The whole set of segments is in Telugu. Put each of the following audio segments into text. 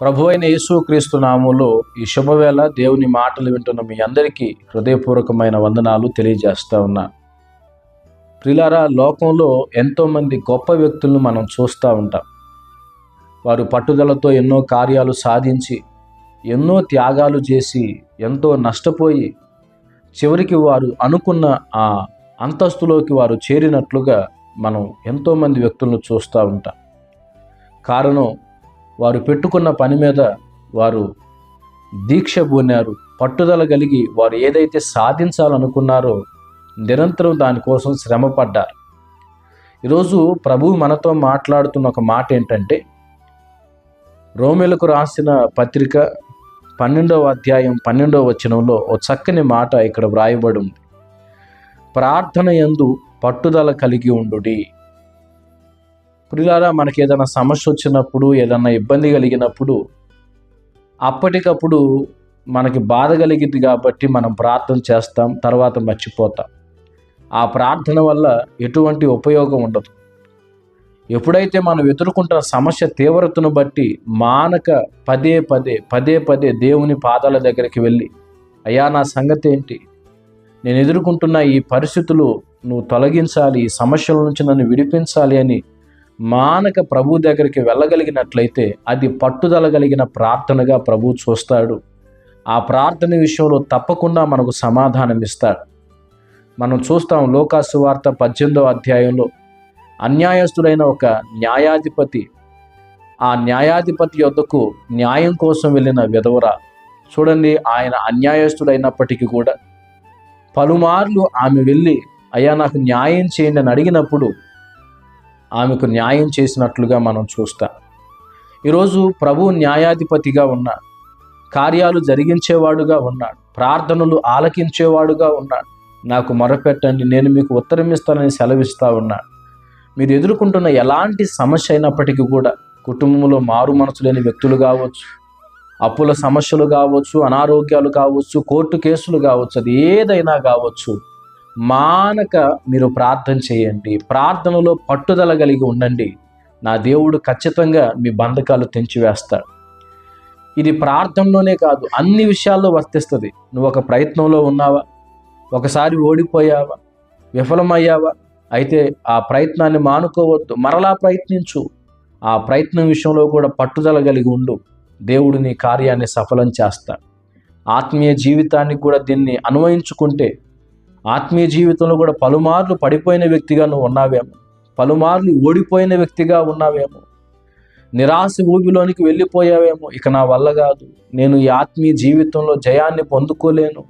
ప్రభు అయిన యేసుక్రీస్తు నామంలో ఈ శుభవేళ దేవుని మాటలు వింటున్న మీ అందరికీ హృదయపూర్వకమైన వందనాలు తెలియజేస్తా ఉన్నా. ప్రిలారా లోకంలో ఎంతోమంది గొప్ప వ్యక్తులను మనం చూస్తూ ఉంటాం. వారు పట్టుదలతో ఎన్నో కార్యాలు సాధించి ఎన్నో త్యాగాలు చేసి ఎంతో నష్టపోయి చివరికి వారు అనుకున్న ఆ అంతస్తులోకి వారు చేరినట్లుగా మనం ఎంతోమంది వ్యక్తులను చూస్తూ ఉంటాం. కారణం వారు పెట్టుకున్న పని మీద వారు దీక్ష పూనారు పట్టుదల కలిగి వారు ఏదైతే సాధించాలనుకున్నారో నిరంతరం దానికోసం శ్రమ పడ్డారు. ఈరోజు ప్రభు మనతో మాట్లాడుతున్న ఒక మాట ఏంటంటే రోమిలకు రాసిన పత్రిక పన్నెండవ అధ్యాయం పన్నెండవ వచనంలో ఓ చక్కని మాట ఇక్కడ వ్రాయబడి ఉంది ప్రార్థన యందు పట్టుదల కలిగి ఉండుడి. ప్రియులారా మనకి ఏదైనా సమస్య వచ్చినప్పుడు ఏదైనా ఇబ్బంది కలిగినప్పుడు అప్పటికప్పుడు మనకి బాధ కలిగింది కాబట్టి మనం ప్రార్థన చేస్తాం తర్వాత మర్చిపోతాం. ఆ ప్రార్థన వల్ల ఎటువంటి ఉపయోగం ఉండదు. ఎప్పుడైతే మనం ఎదుర్కొంటున్న సమస్య తీవ్రతను బట్టి మానక పదే పదే పదే పదే దేవుని పాదాల దగ్గరికి వెళ్ళి అయ్యా నా సంగతి ఏంటి? నేను ఎదుర్కొంటున్న ఈ పరిస్థితులు నువ్వు తొలగించాలి ఈ సమస్యల నుంచి నన్ను విడిపించాలి అని మానక ప్రభు దగ్గరికి వెళ్ళగలిగినట్లయితే అది పట్టుదల కలిగిన ప్రార్థనగా ప్రభు చూస్తాడు. ఆ ప్రార్థన విషయంలో తప్పకుండా మనకు సమాధానం ఇస్తాడు. మనం చూస్తాం లోకాసు వార్త పద్దెనిమిదవ అధ్యాయంలో అన్యాయస్తుడైన ఒక న్యాయాధిపతి ఆ న్యాయాధిపతి యొద్దకు న్యాయం కోసం వెళ్ళిన విధవరా చూడండి ఆయన అన్యాయస్తుడైనప్పటికీ కూడా పలుమార్లు ఆమె వెళ్ళి అయ్యా నాకు న్యాయం చేయండి అని అడిగినప్పుడు ఆమెకు న్యాయం చేసినట్లుగా మనం చూస్తాం. ఈరోజు ప్రభు న్యాయాధిపతిగా ఉన్నాడు కార్యాలు జరిగించేవాడుగా ఉన్నాడు ప్రార్థనలు ఆలకించేవాడుగా ఉన్నాడు నాకు మొరపెట్టండి నేను మీకు ఉత్తరం ఇస్తానని సెలవిస్తా ఉన్నాడు మీరు ఎదుర్కొంటున్న ఎలాంటి సమస్య అయినప్పటికీ కూడా కుటుంబంలో మారు మనసు లేని వ్యక్తులు కావచ్చు అప్పుల సమస్యలు కావచ్చు అనారోగ్యాలు కావచ్చు కోర్టు కేసులు కావచ్చు అది ఏదైనా కావచ్చు. మానక మీరు ప్రార్థన చేయండి. ప్రార్థనలో పట్టుదల కలిగి ఉండండి. నా దేవుడు ఖచ్చితంగా మీ బంధకాలు తెంచివేస్తాడు. ఇది ప్రార్థనలోనే కాదు అన్ని విషయాల్లో వర్తిస్తుంది. నువ్వు ఒక ప్రయత్నంలో ఉన్నావా? ఒకసారి ఓడిపోయావా? విఫలమయ్యావా? అయితే ఆ ప్రయత్నాన్ని మానుకోవద్దు. మరలా ప్రయత్నించు. ఆ ప్రయత్నం విషయంలో కూడా పట్టుదల కలిగి ఉండు. దేవుడు నీ కార్యాన్ని సఫలం చేస్తాడు. ఆత్మీయ జీవితానికి కూడా దీన్ని అన్వయించుకుంటే ఆత్మీయ జీవితంలో కూడా పలుమార్లు పడిపోయిన వ్యక్తిగా నువ్వు ఉన్నావేమో. పలుమార్లు ఓడిపోయిన వ్యక్తిగా ఉన్నావేమో. నిరాశ ఊబిలోనికి వెళ్ళిపోయావేమో. ఇక నా వల్ల కాదు. నేను ఈ ఆత్మీయ జీవితంలో జయాన్ని పొందుకోలేను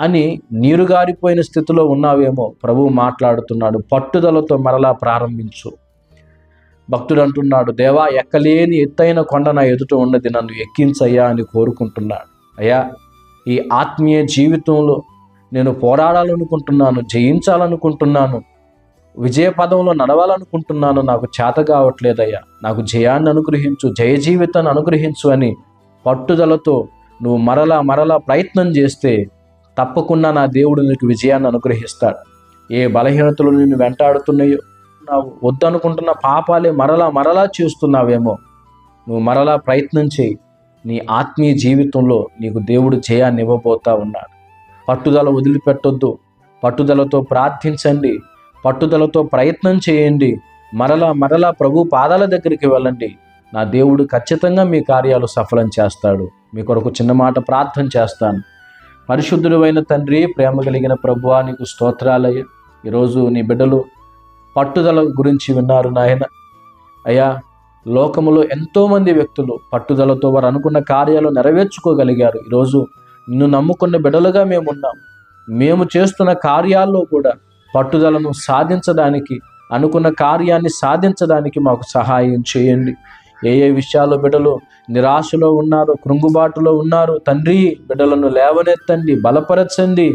అని నీరుగారిపోయిన స్థితిలో ఉన్నావేమో ప్రభువు మాట్లాడుతున్నాడు. పట్టుదలతో మరలా ప్రారంభించు. భక్తుడు అంటున్నాడు దేవా ఎక్కలేని ఎత్తైన కొండ నా ఎదుట ఉన్నది. నన్ను ఎక్కించయ్యా అని కోరుకుంటున్నాడు. అయ్యా ఈ ఆత్మీయ జీవితంలో నేను పోరాడాలనుకుంటున్నాను జయించాలనుకుంటున్నాను విజయ పదంలో నడవాలనుకుంటున్నాను నాకు చేత కావట్లేదయ్యా. నాకు జయాన్ని అనుగ్రహించు జయ జీవితాన్ని అనుగ్రహించు అని పట్టుదలతో నువ్వు మరలా మరలా ప్రయత్నం చేస్తే తప్పకుండా నా దేవుడు నీకు విజయాన్ని అనుగ్రహిస్తాడు. ఏ బలహీనతలు నేను వెంటాడుతున్నాయో నువ్వు వద్దనుకుంటున్న పాపాలే మరలా మరలా చేస్తున్నావేమో నువ్వు మరలా ప్రయత్నం చేయి. నీ ఆత్మీయ జీవితంలో నీకు దేవుడు జయాన్ని ఇవ్వబోతా ఉన్నాడు. పట్టుదల వదిలిపెట్టొద్దు. పట్టుదలతో ప్రార్థించండి. పట్టుదలతో ప్రయత్నం చేయండి. మరలా మరలా ప్రభు పాదాల దగ్గరికి వెళ్ళండి. నా దేవుడు ఖచ్చితంగా మీ కార్యాలు సఫలం చేస్తాడు. మీ కొరకు చిన్న మాట ప్రార్థన చేస్తాను. పరిశుద్ధుడైన తండ్రి ప్రేమ కలిగిన ప్రభువా నీకు స్తోత్రాలయ్య. ఈరోజు నీ బిడ్డలు పట్టుదల గురించి విన్నారు నాయన. అయ్యా లోకములో ఎంతోమంది వ్యక్తులు పట్టుదలతో వారు అనుకున్న కార్యాలు నెరవేర్చుకోగలిగారు. ఈరోజు నిన్ను నమ్ముకున్న బిడలుగా మేము ఉన్నాం మేము చేస్తున్న కార్యాల్లో కూడా పట్టుదలను సాధించడానికి అనుకున్న కార్యాన్ని సాధించడానికి మాకు సహాయం చేయండి. ఏ ఏ విషయాల్లో బిడ్డలు నిరాశలో ఉన్నారు కృంగుబాటులో ఉన్నారు తండ్రి బిడ్డలను లేవనెత్తండి బలపరచండి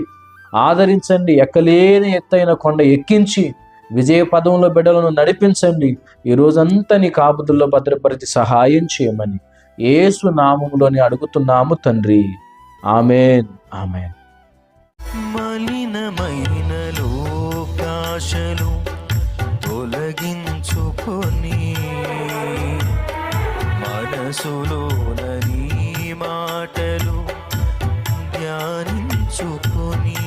ఆదరించండి ఎక్కలేని ఎత్తైన కొండ ఎక్కించి విజయ పదంలో బిడ్డలను నడిపించండి. ఈ రోజంతా నీ కాపుతుల్లో భద్రపరిచి సహాయం చేయమని ఏసు నామంలోని అడుగుతున్నాము తండ్రి. ఆమెన్. ఆమెన్. మలినమైన లోకాశలు తొలగించుకొని మనసు మాటలు ధ్యానించుకొని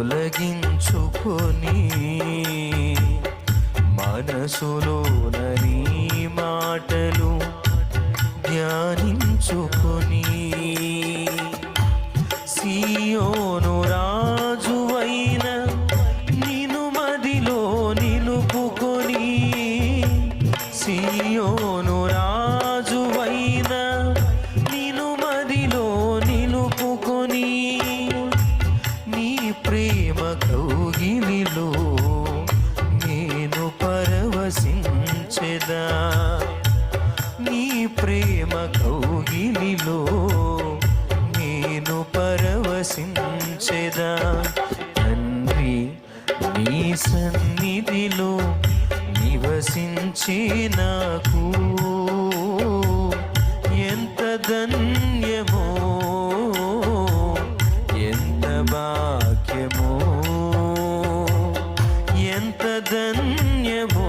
తొలగించుకొని మనసులోన నీ మాటలు ధ్యానించుకొని సియోను రా దీనిలో నేను పరవశించెదా? తండ్రి నీ సన్నిధిలో నివసించే నాకు ఎంత ధన్యమో ఎంత భాగ్యమో ఎంత ధన్యమో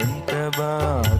ఎంత భాగ్యమో